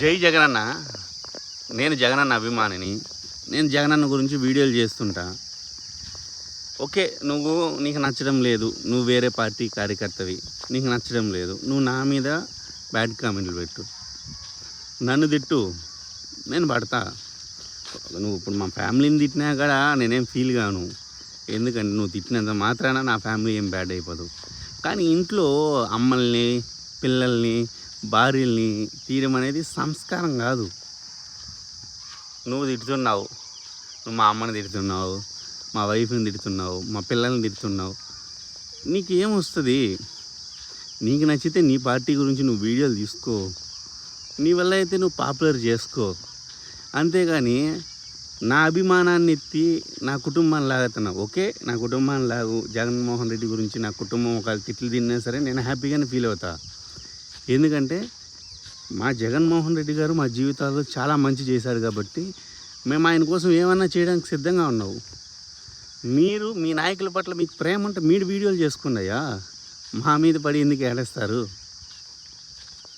జై జగనన్న. నేను జగనన్న అభిమానిని. నేను జగనన్న గురించి వీడియోలు చేస్తుంటా. ఓకే నువ్వు నీకు నచ్చడం లేదు. నువ్వు వేరే పార్టీ కార్యకర్తవి. నీకు నచ్చడం లేదు. నువ్వు నా మీద బ్యాడ్ కామెంట్లు పెట్టు. నన్ను తిట్టు. నేను పడతా. నువ్వు ఇప్పుడు మా ఫ్యామిలీని తిట్టినా కూడా నేనేం ఫీల్ కాను ఎందుకంటే నువ్వు తిట్టినంత మాత్రాన నా ఫ్యామిలీ ఏం బ్యాడ్ అయిపోదు. కానీ ఇంట్లో అమ్మల్ని పిల్లల్ని భార్యల్ని తీయడం అనేది సంస్కారం కాదు. నువ్వు తిడుతున్నావు నువ్వు మా అమ్మని తిడుతున్నావు మా వైఫ్ని తిడుతున్నావు మా పిల్లల్ని తిడుతున్నావు. నీకు ఏమొస్తుంది నీకు నచ్చితే నీ పార్టీ గురించి నువ్వు వీడియోలు తీసుకో. నీ వల్ల అయితే నువ్వు పాపులర్ చేసుకో. అంతేగాని నా అభిమానాన్ని ఎత్తి నా కుటుంబాన్ని లాగుతున్నావు ఓకే? నా కుటుంబాన్ని లాగు జగన్మోహన్ రెడ్డి గురించి నా కుటుంబం ఒకవేళ తిట్లు తిన్నా సరే నేను హ్యాపీగానే ఫీల్ అవుతా. ఎందుకంటే మా జగన్మోహన్ రెడ్డి గారు మా జీవితాల్లో చాలా మంచి చేశారు కాబట్టి మేము ఆయన కోసం ఏమన్నా చేయడానికి సిద్ధంగా ఉన్నావు. మీరు మీ నాయకుల పట్ల మీకు ప్రేమ ఉంటే మీరు వీడియోలు చేసుకున్నాయా మా మీద పడి ఎందుకు ఏడేస్తారు?